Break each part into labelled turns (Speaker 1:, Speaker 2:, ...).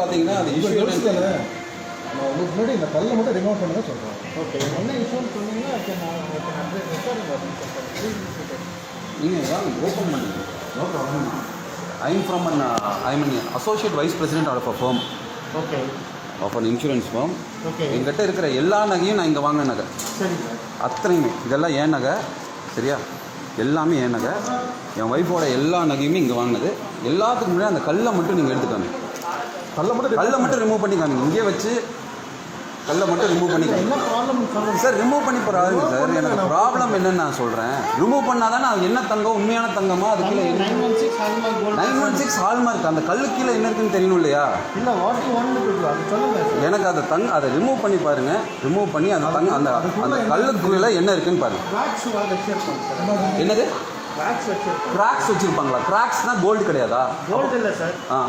Speaker 1: பார்த்தீங்கன்னா அது இஷ்யூ
Speaker 2: முன்னாடி இந்த கல்லை மட்டும் ரிமூவ் பண்ணுங்க சொல்கிறேன்
Speaker 3: ஓகே. என்ன இஷ்யூன்னு சொன்னீங்கன்னா ஓகே நான் ஓகே அப்டேட் ரெக்கார்டிங்
Speaker 1: நீங்கள் வாங்க ஓப்பன் பண்ணுங்க
Speaker 2: no problem
Speaker 1: I am from an I mean associate vice president of a firm
Speaker 3: okay
Speaker 1: of an insurance firm எங்கிட்ட இருக்கிற எல்லா நகையும் நான் இங்கே வாங்கின நகை. அத்தனையுமே. இதெல்லாம் ஏன் நகை. சரியா? எல்லாமே ஏன் நகை. என் ஒய்ஃபோட எல்லா நகையுமே இங்கே வாங்கினது. எல்லாத்துக்கும் முன்னாடி அந்த கல்லை மட்டும் நீங்கள் எடுத்துக்காங்க.
Speaker 2: கல்லை மட்டும்
Speaker 1: கல்லை மட்டும் ரிமூவ் பண்ணி காமிங்க இங்கே வச்சு கல்லை மட்டும் ரிமூவ் பண்ணி காமிங்க
Speaker 3: என்ன ப்ராப்ளம் சொல்லுங்க
Speaker 1: சார் ரிமூவ் பண்ணி போகிறாருங்க சார் எனக்கு ப்ராப்ளம் என்னன்னு நான் சொல்கிறேன் ரிமூவ் பண்ணால் தானே அது என்ன தங்கம் உண்மையான தங்கமா? அது கீழே
Speaker 3: nine one six hallmark gold
Speaker 1: nine one six hallmark அந்த கல்லு கீழே என்ன இருக்குன்னு தெரியணும் இல்லையா
Speaker 3: இல்லை வாட் யூ வாண்ட் டு அது சொல்லுங்க சார்
Speaker 1: எனக்கு அதை தங் அதை ரிமூவ் பண்ணி பாருங்க. ரிமூவ் பண்ணி அந்த தங்க அந்த அந்த கல்லுக்குள்ள என்ன இருக்குன்னு பாருங்க. என்னது? கிராக்ஸ் வச்சிருப்பாங்களா? கிராக்ஸ்னா கோல்டு கிடையாதா?
Speaker 3: கோல்டு இல்லை சார்
Speaker 1: ஆ.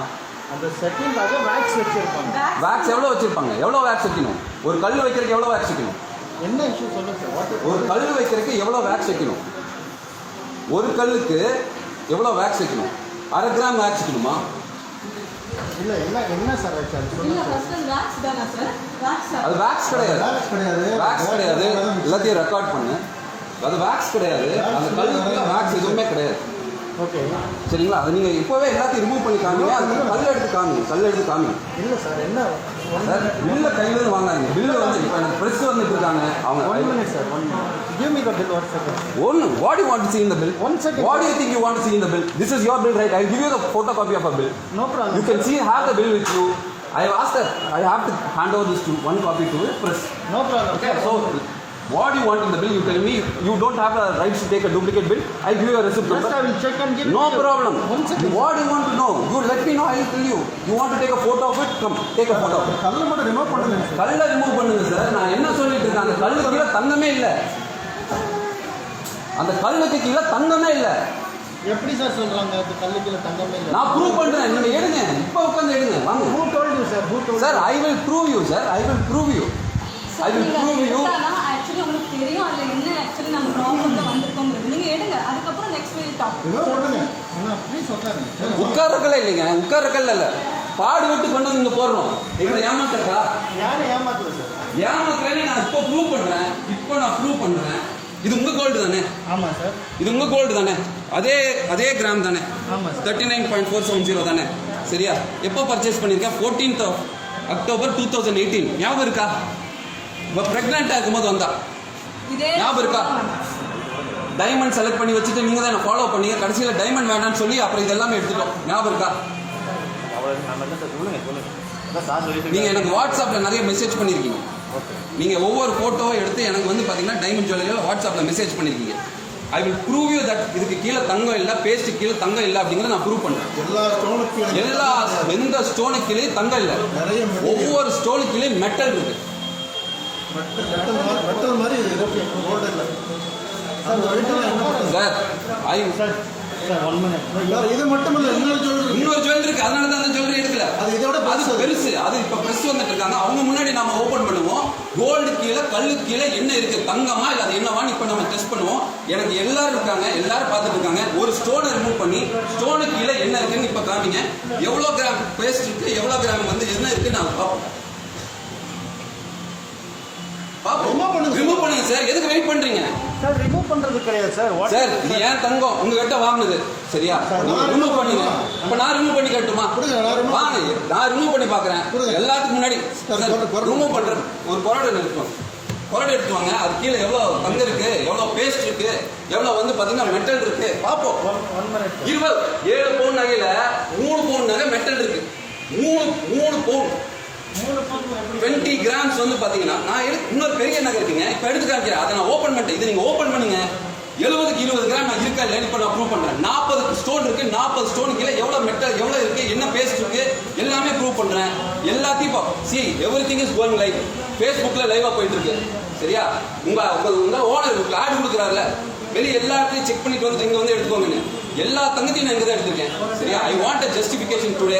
Speaker 3: அந்த செட்டிங்காக வேக்ஸ் வச்சிருப்பாங்க.
Speaker 1: வேக்ஸ் எவ்வளோ வச்சிருப்பாங்க? எவ்வளோ வேக்ஸ் வைக்கணும்? ஒரு கல் வைக்கிறதுக்கு எவ்வளோ வேக்ஸ் வைக்கணும்?
Speaker 3: என்ன இஷ்யூ சொல்லுங்க சார்
Speaker 1: ஒரு கல் வைக்கிறதுக்கு எவ்வளோ வேக்ஸ் வைக்கணும்? ஒரு கல்லுக்கு எவ்வளோ வேக்ஸ் வைக்கணும்? அரை கிராம் வேக்ஸ் வைக்கணுமா?
Speaker 3: இல்லை என்ன என்ன சார் அது
Speaker 4: வேக்ஸ்
Speaker 1: கிடையாது.
Speaker 2: வேக்ஸ் கிடையாது.
Speaker 1: எல்லாத்தையும் ரெக்கார்ட் பண்ணு. அது வேக்ஸ் கிடையாது. அந்த கல்லுக்குள்ள வேக்ஸ் எதுவுமே கிடையாது.
Speaker 3: ஓகே
Speaker 1: சரிங்களா அதை நீங்கள் இப்போவே எல்லாத்தையும் ரிமூவ் பண்ணி காமிங்க அது கல் எடுத்து காமிங்க கல் எடுத்து காமிங்க
Speaker 3: இல்லை சார் என்ன
Speaker 1: சார் பில்லை கையிலேருந்து வாங்காதீங்க பில்லு வந்து இப்போ எனக்கு ப்ரெஸ் வந்துட்டு இருக்காங்க அவங்க
Speaker 3: one minute sir one give me the bill one second
Speaker 1: ஒன்று what you want to see in the bill
Speaker 3: One second.
Speaker 1: what do you think you want to see in the bill this is your bill right i'll give you the photocopy of a bill
Speaker 3: no problem
Speaker 1: have the bill with you i have asked that i have to hand over this to one copy to the press
Speaker 3: no problem
Speaker 1: okay so what do you want in the bill you tell me you don't have the rights to take a duplicate bill i'll give you a receipt number
Speaker 3: I will check and give
Speaker 1: no
Speaker 3: you.
Speaker 1: problem
Speaker 3: One second.
Speaker 1: what do you want to know you let me know i'll tell you you want to take a photo of it come take a photo of it
Speaker 2: கல்லை மட்டும் remove பண்ணுங்க sir
Speaker 1: கல்லை remove பண்ணுங்க sir நான் என்ன சொல்லிட்டு இருக்கேன் அந்த கல்லு கீழே தங்கமே இல்லை அந்த கல்லுக்கு கீழே தங்கமே இல்லை
Speaker 3: எப்படி சார் சொல்றாங்க அது கல்லுக்குள்ள தங்கமே இல்லை
Speaker 1: நான் ப்ரூவ் பண்றேன் நீங்க எடுங்க இப்போ உட்காந்து எடுங்க வாங்க
Speaker 3: who told you sir who told
Speaker 1: sir I will prove you sir I will prove you I will prove you
Speaker 4: actually நம்ம ப்ராப்ளம்ல வந்திருக்கோங்கிறது நீங்க எடுங்க. அதுக்கப்புறம் நெக்ஸ்ட் வீக் டாக்
Speaker 1: உட்கார்றக்கல இல்லைங்க. உட்கார்றக்கல இல்ல. பாடு விட்டு கொண்டு வந்து இங்க போடுறோம் எங்களை ஏமாத்துறா
Speaker 3: யாரும் ஏமாத்தல சார்
Speaker 1: ஏமாத்துறேன்னு நான் இப்போ ப்ரூவ் பண்றேன். இப்போ நான் ப்ரூவ் பண்றேன். இது உங்க கோல்டு தானே?
Speaker 3: ஆமாம் சார்
Speaker 1: இது உங்க கோல்டு தானே? அதே அதே கிராம் தானே?
Speaker 3: ஆமாம் sir
Speaker 1: thirty nine point four seven zero தானே? சரியா? எப்போ பர்ச்சேஸ் பண்ணியிருக்கேன்? Fourteenth October two thousand eighteen ஞாபகம் இருக்கா? இப்போ ப்ரெக்னெண்ட்டாக இருக்கும்போது வந்தா. ஞாபகம் இருக்கா? டைமண்ட் செலக்ட் பண்ணி வச்சுட்டு நீங்கள் தான் ஃபாலோ பண்ணீங்க? கடைசியில் டைமண்ட் வேணாம்னு சொல்லி அப்புறம் இதெல்லாமே எடுத்துட்டோம். ஞாபகம் இருக்கா? நீங்கள் எனக்கு வாட்ஸ்அப்பில் நிறைய மெசேஜ் பண்ணியிருக்கீங்க நீங்கள் ஒவ்வொரு ஃபோட்டோவை எடுத்து எனக்கு வந்து பார்த்தீங்கன்னா டைமண்ட் ஜுவல்லரியில் வாட்ஸ்அப்பில் மெசேஜ் பண்ணியிருக்கீங்க I will prove you that இதுக்கு கீழே தங்கம் இல்லை பேஸ்ட்டு கீழே தங்கம் இல்லை அப்படிங்கிறத நான் ப்ரூவ் பண்ணுறேன்
Speaker 2: எல்லா ஸ்டோனுக்கு
Speaker 1: எல்லா எந்த ஸ்டோனுக்கு கீழே தங்கம் இல்லை.
Speaker 2: நிறைய
Speaker 1: ஒவ்வொரு ஸ்டோனுக்கு கீழே மெட்டல் இருக்கு.
Speaker 2: மெட்டல் மாதிரி மெட்டல் மாதிரி இருக்கு கோல்டு இல்லை அந்த வெயிட்டெல்லாம் என்ன பண்ணுறது
Speaker 1: சார்
Speaker 3: சார்
Speaker 2: இது மட்டும் இல்லை இன்னொரு ஜுவல்லரி
Speaker 1: இன்னொரு ஜுவல்லரி இருக்கு அதனால தான் அந்த ஜுவல்லரி எடுக்கல.
Speaker 2: அது இதோட
Speaker 1: அது
Speaker 2: பெருசு.
Speaker 1: அது இப்ப பிரஸ் வந்துட்டு இருக்காங்க. அவங்க முன்னாடி நாம ஓபன் பண்ணுவோம். கோல்டு கீழே கல்லு கீழே என்ன இருக்கு? தங்கமா இல்ல அது என்னவான்னு இப்ப நம்ம டெஸ்ட் பண்ணுவோம். எனக்கு எல்லாரும் இருக்காங்க எல்லாரும் பார்த்துட்டு இருக்காங்க. ஒரு ஸ்டோனை ரிமூவ் பண்ணி ஸ்டோனு கீழே என்ன இருக்குன்னு இப்ப காமிங்க. எவ்வளவு கிராம் பேஸ்ட் இருக்கு எவ்வளவு கிராம் வந்து என்ன இருக்கு நான் பார்ப்போம்.
Speaker 2: Remove பண்ணுங்க.
Speaker 1: ரிமூவ் பண்ணுங்க சார் எதுக்கு வெயிட் பண்றீங்க?
Speaker 3: சார் ரிமூவ் பண்றது கிடையாது சார்
Speaker 1: சார் இது ஏன் தங்கம்? உங்ககிட்ட வாங்கினது. சரியா? ரிமூவ் பண்ணுங்க? இப்ப நான் ரிமூவ் பண்ணி கட்டுமா? வாங்க நான் ரிமூவ் பண்ணி பாக்குறேன். எல்லாத்துக்கும் முன்னாடி. ரிமூவ் பண்றேன் ஒரு கொரடு எடுத்துவோம் கொரடு எடுத்துவாங்க அது கீழே எவ்வளவு தங்கம் இருக்கு? எவ்வளவு பேஸ்ட் இருக்கு? எவ்வளவு வந்து பாத்தீங்கன்னா மெட்டல் இருக்கு.
Speaker 3: மினிட்
Speaker 1: இருபது ஏழு பவுன் நகையில மூணு பவுன் நகை மெட்டல் இருக்கு. மூணு மூணு பவுன் டுவெண்ட்டி கிராம்ஸ் வந்து பார்த்தீங்கன்னா நான் இன்னொரு பெரிய நகை இருக்குங்க இப்போ எடுத்து காமிக்கிறேன். அதை நான் ஓப்பன் பண்ணிட்டேன். இதை நீங்கள் ஓப்பன் பண்ணுங்க. எழுபதுக்கு இருபது கிராம் நான் இருக்கா இல்லைன்னு இப்போ நான் ப்ரூவ் பண்ணுறேன் நாற்பது ஸ்டோன் இருக்கு. நாற்பது ஸ்டோன் கீழே எவ்வளோ மெட்டல் எவ்வளோ இருக்கு? என்ன பேஸ்ட் இருக்கு? எல்லாமே ப்ரூவ் பண்ணுறேன் எல்லாத்தையும் இப்போ see everything is going live ஃபேஸ்புக்கில் லைவாக போயிட்டு இருக்கு சரியா? உங்கள் உங்கள் உங்கள் ஓனர் ஆடு கொடுக்குறாருல. வெளியே எல்லா இடத்தையும் செக் பண்ணிட்டு வந்து இங்கே வந்து எடுத்துக்கோங்கன்னு. எல்லா தங்கத்தையும் நான் இங்க தான் எடுத்திருக்கேன் சரியா I want a justification today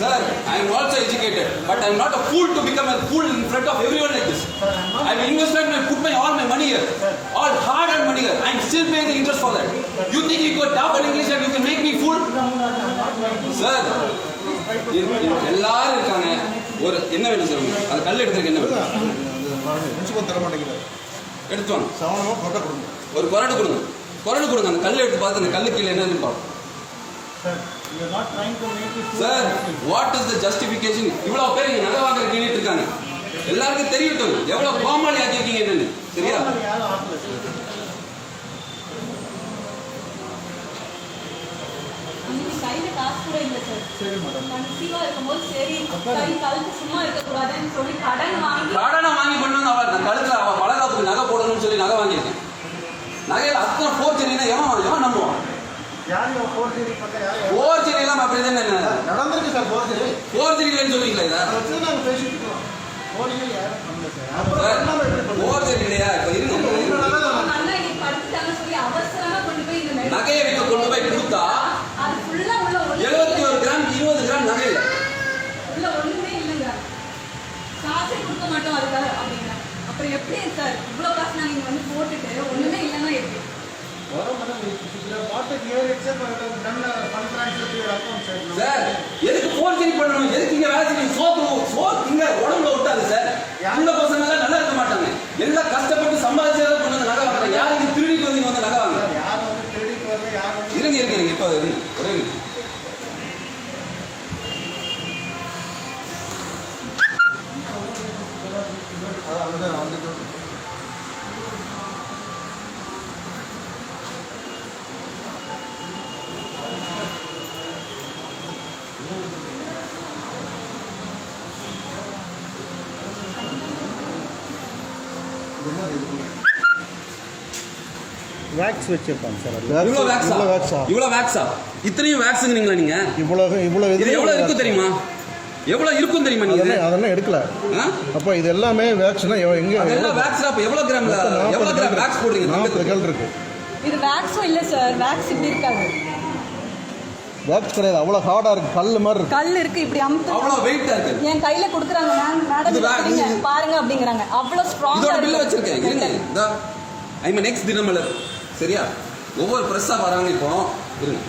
Speaker 3: sir
Speaker 1: I am also educated, but I am not a fool to become a fool in front of everyone like this. I have invested my put my all my money here, all hard earned money here. I am still paying the interest for that. You think you got top in English and you can make me fool? Sir எல்லாரும் இருக்காங்க ஒரு என்ன வேணும் சொல்லுங்க அந்த கல் எடுத்துருக்கு என்ன வேணும்
Speaker 2: பிரின்சிபல் தர மாட்டேங்கிறார்
Speaker 1: எடுத்து வாங்க
Speaker 2: சவனமாக கொட்டை கொடுங்க.
Speaker 1: ஒரு குரடு கொடுங்க. குரடு கொடுங்க. அந்த கல் எடுத்து பார்த்து அந்த கல்லு கீழே என்னன்னு பார்ப்போம்.
Speaker 3: Sir, you're not trying to make it.
Speaker 1: Sir what is the justification இவ்வளவு பேர் இங்க நகை வாங்குற கேட்டு இருக்காங்க. எல்லாருக்கும் தெரியட்டும். எவ்வளவு கோமாளி ஆக்கியிருக்கீங்க என்னன்னு. சரியா?
Speaker 3: சார்
Speaker 4: அன்னைக்கு கையில காசு கூட இல்லை சார்
Speaker 3: சரி மேடம்
Speaker 4: கன்சீவா இருக்கும்போது சரி. கை கழுத்து சும்மா இருக்கக்கூடாதுன்னு சொல்லி கடனை வாங்கி
Speaker 1: கொண்டு வந்து அவள் நான் கழுத்துல அவள் பலகாப்புக்கு நகை போடணும்னு சொல்லி நகை வாங்கியிருக்கேன் நகையில் அத்தனை ஃபோர்ஜரினா எவன் எவன் நம்புவான்
Speaker 3: யாரும் ஃபோர்ஜரி
Speaker 1: ஃபோர்ஜரி எல்லாம் அப்படி தானே
Speaker 2: நடந்திருக்கு சார் போகிறது
Speaker 1: ஃபோர்ஜரி இல்லைன்னு சொல்றீங்களா இதை?
Speaker 2: வச்சு நாங்கள் பேசிட்டு இருக்கோம்.
Speaker 3: ஃபோர்ஜரி யாரும் பண்ணல சார்.
Speaker 2: பண்ணுவோம்?
Speaker 1: ஃபோர்ஜரி இல்லையா? இப்போ இருங்க. நகையை விட்டு கொண்டு போய் கொடுத்தா
Speaker 4: அது ஃபுல்லா உள்ள ஒண்ணு
Speaker 1: எழுபத்தி ஒரு கிராம் இருபது கிராம் நகை இல்லை.
Speaker 4: உள்ள ஒண்ணுமே இல்லைங்க. காசே கொடுக்க மாட்டோம் அதுக்காக அப்படின்னா அப்புறம் எப்படி சார்? இவ்வளவு காசு நாங்க இங்க வந்து போட்டுட்டு ஒண்ணுமே இல்லைன்னா எப்படி?
Speaker 3: எக்ஸாம் சார்
Speaker 1: எதுக்கு எதுக்கு சரி பண்ணணும் எதுக்கு இங்க வேலை செய்யணும் சோத்து சோத்துங்க இங்க உடம்புல விட்டாது சார் இந்த பசங்க எல்லாம் நல்லா இருக்க மாட்டாங்க எல்லாம் கஷ்டப்பட்டு சம்பாதிச்சதை கொண்டு வந்து நகை வாங்குறாங்க யார் இங்க திருடிட்டு வந்து இங்க வந்து நகை வாங்க
Speaker 3: யார் வந்து கிரெடிட் வரல யார் வந்து
Speaker 1: இருங்க இருங்க இருங்க இப்போ இருங்க ஒரே நிமிஷம்.
Speaker 2: அது அங்கே வந்து
Speaker 3: வேக்ஸ் வச்சிருப்பாங்க சார் அது.
Speaker 1: இவ்வளவு வேக்ஸா
Speaker 2: இவ்வளோ வேக்ஸா
Speaker 1: இவ்வளவு வேக்ஸா இத்தனையும் வேக்ஸுங்கிறீங்களா நீங்க?
Speaker 2: இவ்வளோ இவ்வளோ
Speaker 1: இது எவ்வளவு இருக்கும் தெரியுமா? எவ்வளவு இருக்கும் தெரியுமா நீங்க? இது?
Speaker 2: அதெல்லாம் எடுக்கல? அப்போ இது எல்லாமே வேக்ஸ்னா எங்கே
Speaker 1: அதெல்லாம் வேக்ஸ்ல அப்ப எவ்வளவு கிராம்ல? எவ்வளவு கிராம் வேக்ஸ் போடுறீங்க?
Speaker 2: நாற்பது? கல் இருக்கு.
Speaker 4: இது வேக்ஸும் இல்ல சார். வேக்ஸ் இப்படி இருக்காது.
Speaker 2: வேக்ஸ் கிடையாது. அவ்வளோ ஹார்டாக இருக்கு. கல் மாதிரி இருக்கு.
Speaker 4: கல் இருக்கு. இப்படி அமுத்து
Speaker 1: அவ்வளவு வெயிட்டா இருக்கு.
Speaker 4: என் கையில கொடுக்குறாங்க
Speaker 1: வே-
Speaker 4: மேடம் பாருங்க அப்படிங்கறாங்க. அவ்வளவு ஸ்ட்ராங்கா
Speaker 1: இதோட பில்ல வச்சிருக்கேன். இருங்க இதா? ஐ மீன் நெக்ஸ்ட் தினமலர் சரியா? ஒவ்வொரு ப்ரெஸ்ஸாக வராங்க இப்போ. இருங்க.